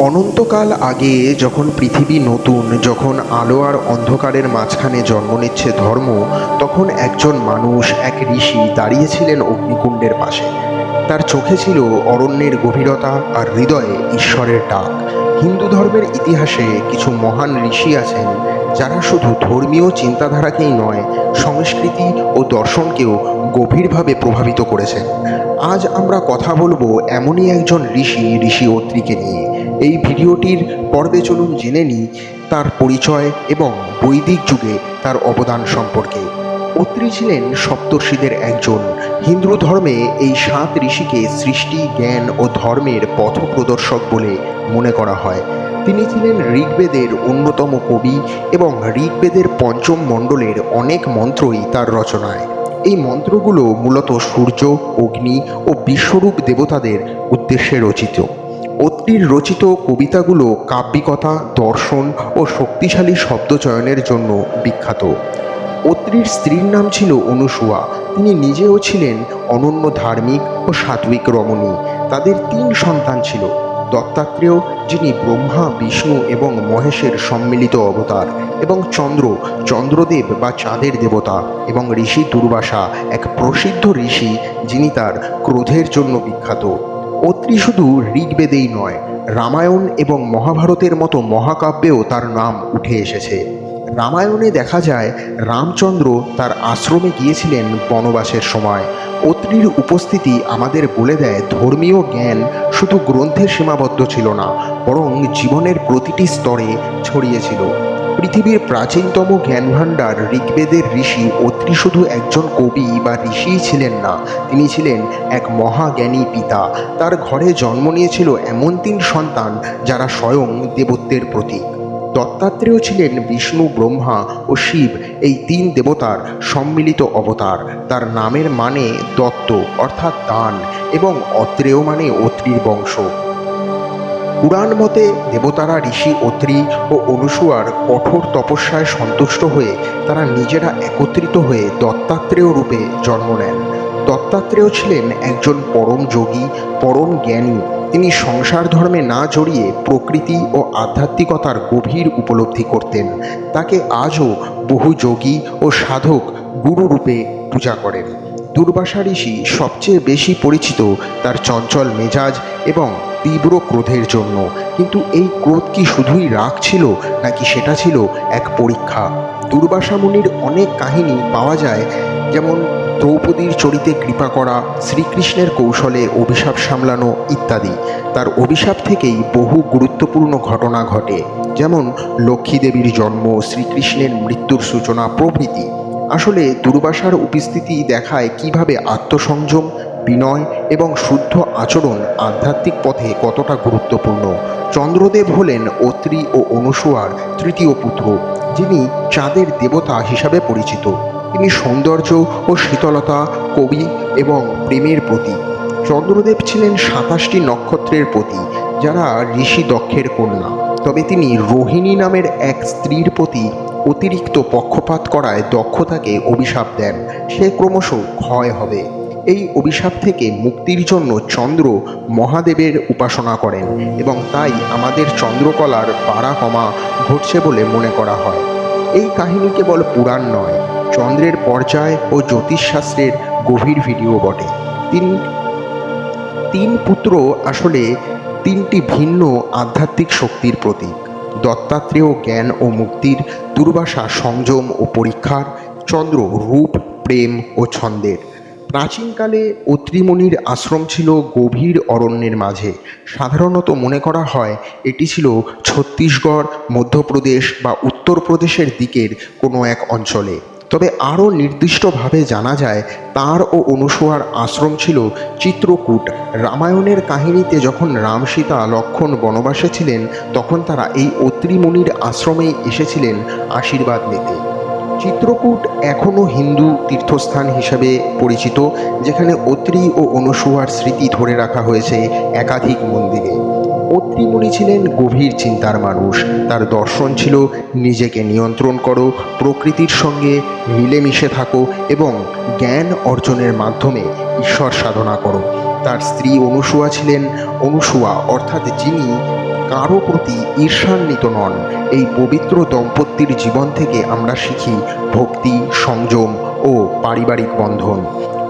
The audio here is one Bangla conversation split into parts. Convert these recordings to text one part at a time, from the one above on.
বহুকাল আগে যখন পৃথিবী নতুন, যখন আলো আর অন্ধকারের মাঝখানে জন্ম নিচ্ছে ধর্ম, তখন একজন মানুষ, এক ঋষি দাঁড়িয়েছিলেন অগ্নিকুণ্ডের পাশে। তার চোখে ছিল অরণ্যের গভীরতা আর হৃদয়ে ঈশ্বরের ডাক। হিন্দু ধর্মের ইতিহাসে কিছু মহান ঋষি আছেন, যারা শুধু ধর্মীয় চিন্তাধারাকেই নয়, সংস্কৃতি ও দর্শনকেও গভীরভাবে প্রভাবিত করেছেন। আজ আমরা কথা বলব এমনই একজন ঋষি ঋষি অত্রিকে নিয়ে। এই ভিডিওটির পর্বে চলুন জেনে নিই তার পরিচয় এবং বৈদিক যুগে তার অবদান সম্পর্কে। অত্রি ছিলেন সপ্তর্ষিদের একজন। হিন্দু ধর্মে এই সাত ঋষিকে সৃষ্টি, জ্ঞান ও ধর্মের পথপ্রদর্শক বলে মনে করা হয়। তিনি ছিলেন ঋগ্বেদের অন্যতম কবি এবং ঋগ্বেদের পঞ্চম মণ্ডলের অনেক মন্ত্রই তার রচনায়। এই মন্ত্রগুলো মূলত সূর্য, অগ্নি ও বিশ্বরূপ দেবতাদের উদ্দেশ্যে রচিত। অত্রির রচিত কবিতাগুলো কাব্যিকতা, দর্শন ও শক্তিশালী শব্দচয়নের জন্য বিখ্যাত। অত্রির স্ত্রীর নাম ছিল অনুসুয়া। তিনি নিজেও ছিলেন অনন্য ধার্মিক ও সাত্বিক রমণী। তাদের তিন সন্তান ছিল, দত্তাত্রেয়, যিনি ব্রহ্মা, বিষ্ণু এবং মহেশের সম্মিলিত অবতার, এবং চন্দ্র, চন্দ্রদেব বা চাঁদের দেবতা, এবং ঋষি দুর্বাসা, এক প্রসিদ্ধ ঋষি যিনি তার ক্রোধের জন্য বিখ্যাত। অত্রি শুধু ঋগ্বেদেই নয়, রামায়ণ এবং মহাভারতের মতো মহাকাব্যেও তার নাম উঠে এসেছে। রামায়ণে দেখা যায়, রামচন্দ্র তার আশ্রমে গিয়েছিলেন বনবাসের সময়। অত্রির উপস্থিতি আমাদের বলে দেয়, ধর্মীয় জ্ঞান শুধু গ্রন্থে সীমাবদ্ধ ছিল না বরং জীবনের প্রতিটি স্তরে ছড়িয়েছিল পৃথিবীর প্রাচীনতম জ্ঞানভাণ্ডার ঋগ্বেদের ঋষি অত্রি শুধু একজন কবি বা ঋষিই ছিলেন না, তিনি ছিলেন এক মহাজ্ঞানী পিতা। তার ঘরে জন্ম নিয়েছিল এমন তিন সন্তান যারা স্বয়ং দেবত্বের প্রতীক। দত্তাত্রেয় ছিলেন বিষ্ণু, ব্রহ্মা ও শিব, এই তিন দেবতার সম্মিলিত অবতার। তার নামের মানে দত্ত, অর্থাৎ দান, এবং অত্রেয় মানে অত্রির বংশ পুরাণ মতে দেবতারা ঋষি, অত্রি ও অনুসুয়ার কঠোর তপস্যায় সন্তুষ্ট হয়ে তারা নিজেরা একত্রিত হয়ে দত্তাত্রেয় রূপে জন্ম নেন। দত্তাত্রেয় ছিলেন একজন পরম যোগী, পরম জ্ঞানী। তিনি সংসার ধর্মে না জড়িয়ে প্রকৃতি ও আধ্যাত্মিকতার গভীর উপলব্ধি করতেন। তাকে আজও বহু যোগী ও সাধক গুরু রূপে পূজা করেন। দুর্বাসা ঋষি সবচেয়ে বেশি পরিচিত তার চঞ্চল মেজাজ এবং তীব্র ক্রোধের জন্য। কিন্তু এই ক্রোধ কি শুধুই রাগ ছিল, নাকি সেটা ছিল এক পরীক্ষা? দুর্বাসা মুনির অনেক কাহিনী পাওয়া যায়, যেমন দ্রৌপদীর চরিতে কৃপা করা, শ্রীকৃষ্ণের কৌশলে অভিশাপ সামলানো ইত্যাদি। তার অভিশাপ থেকেই বহু গুরুত্বপূর্ণ ঘটনা ঘটে, যেমন লক্ষ্মী দেবীর জন্ম, শ্রীকৃষ্ণের মৃত্যুর সূচনা প্রভৃতি। আসলে দুর্বাসার উপস্থিতি দেখায় কীভাবে আত্মসংযম বিনয় এবং শুদ্ধ আচরণ আধ্যাত্মিক পথে কতটা গুরুত্বপূর্ণ? চন্দ্রদেব হলেন অত্রি ও অনুসুয়ার তৃতীয় পুত্র, যিনি চাঁদের দেবতা হিসাবে পরিচিত। তিনি সৌন্দর্য ও শীতলতা, কবি এবং প্রেমের প্রতীক। চন্দ্রদেব ছিলেন সাতাশটি নক্ষত্রের প্রতি যারা ঋষি দক্ষের কন্যা। তবে তিনি রোহিণী নামের এক স্ত্রীর প্রতি অতিরিক্ত পক্ষপাত করায় দক্ষতাকে অভিশাপ দেন। সে ক্রমশ ক্ষয় হবে। এই অভিশাপ থেকে মুক্তির জন্য চন্দ্র মহাদেবের উপাসনা করেন এবং তাই আমাদের চন্দ্রকলার কমা ঘটছে বলে মনে করা হয়। এই কাহিনী কেবল পুরাণ নয়, চন্দ্রের পর্যায় ও জ্যোতিষশাস্ত্রের গভীর ভিডিও বটে। তিন তিন পুত্র আসলে তিনটি ভিন্ন আধ্যাত্মিক শক্তির প্রতীক। দত্তাত্রেয় জ্ঞান ও মুক্তির দুর্বাসা সংযম ও পরীক্ষার চন্দ্র রূপ, প্রেম ও ছন্দের। প্রাচীনকালে অত্রিমণির আশ্রম ছিল গভীর অরণ্যের মাঝে। সাধারণত মনে করা হয় এটি ছিল ছত্তিশগড়, মধ্যপ্রদেশ বা উত্তরপ্রদেশের দিকের কোনো এক অঞ্চলে। তবে আরও নির্দিষ্টভাবে জানা যায়, তার ও অনুসোয়ার আশ্রম ছিল চিত্রকূট। রামায়ণের কাহিনীতে যখন রাম সীতা লক্ষণ বনবাসে ছিলেন, তখন তারা এই অত্রিমণির আশ্রমেই এসেছিলেন আশীর্বাদ নিতে। চিত্রকূট এখনও হিন্দু তীর্থস্থান হিসেবে পরিচিত, যেখানে অত্রি ও অনুসুয়ার স্মৃতি ধরে রাখা হয়েছে একাধিক মন্দিরে। অত্রিমণি ছিলেন গভীর চিন্তার মানুষ। তার দর্শন ছিল, নিজেকে নিয়ন্ত্রণ করো, প্রকৃতির সঙ্গে মিলেমিশে থাকো এবং জ্ঞান অর্জনের মাধ্যমে ঈশ্বর সাধনা করো। তার স্ত্রী অনুসুয়া ছিলেন। অনুসুয়া অর্থাৎ যিনি কারও প্রতি ঈর্ষান্বিত নন। এই পবিত্র দম্পতির জীবন থেকে আমরা শিখি ভক্তি, সংযম ও পারিবারিক বন্ধন।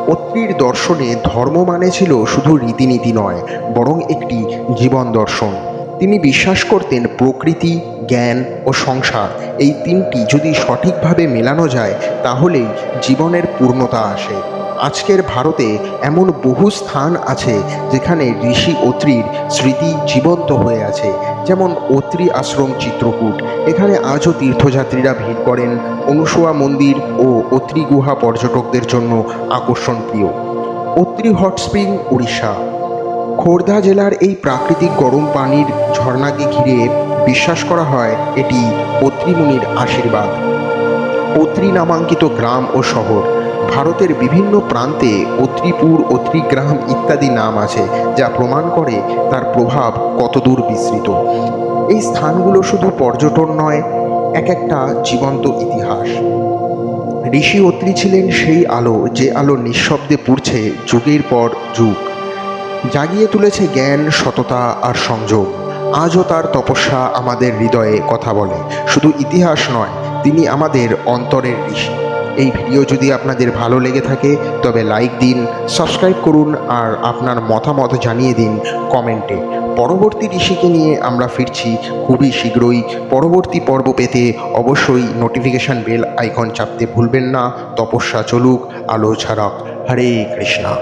অত্রির দর্শনে ধর্ম মানে ছিল শুধু রীতিনীতি নয়, বরং একটি জীবন দর্শন। তিনি বিশ্বাস করতেন প্রকৃতি, জ্ঞান ও সংসার। এই তিনটি যদি সঠিকভাবে মেলানো যায়, তাহলেই জীবনের পূর্ণতা আসে। আজকের ভারতে এমন বহু স্থান আছে যেখানে ঋষি অত্রির স্মৃতি জীবন্ত হয়ে আছে। যেমন অত্রি আশ্রম চিত্রকূট। এখানে আজও তীর্থযাত্রীরা ভিড় করেন। অনুসুয়া মন্দির ও অত্রি গুহা পর্যটকদের জন্য আকর্ষণ প্রিয়। Atri hot spring, Orissa. Khordha জেলার এই প্রাকৃতিক গরম পানির ঝর্ণাকে ঘিরে বিশ্বাস করা হয় এটি অত্রিমুনির আশীর্বাদ। অত্রি নামাঙ্কিত গ্রাম ও শহর। ভারতের বিভিন্ন প্রান্তে অত্রিপুর অত্রিগ্রাম ইত্যাদি নাম আছে, যা প্রমাণ করে তার প্রভাব কতদূর বিস্তৃত। এই স্থানগুলো শুধু পর্যটন নয়, এক একটা জীবন্ত ইতিহাস। ঋষি অত্রি ছিলেন সেই আলো, যে আলো নিঃশব্দে পুড়ছে যুগের পর যুগ। জাগিয়ে তুলেছে জ্ঞান, সততা আর সংযোগ আজও তার তপস্যা আমাদের হৃদয়ে কথা বলে। শুধু ইতিহাস নয়, তিনি আমাদের অন্তরের ঋষি। এই ভিডিও যদি আপনাদের ভালো লেগে থাকে, তবে লাইক দিন সাবস্ক্রাইব করুন আর আপনার মতামত জানিয়ে দিন কমেন্টে। পরবর্তী ঋষিকে নিয়ে আমরা ফিরছি খুবই শীঘ্রই। পরবর্তী পর্ব পেতে অবশ্যই নোটিফিকেশান বেল আইকন চাপতে ভুলবেন না। তপস্যা চলুক, আলো ছাড়ক হরে কৃষ্ণা।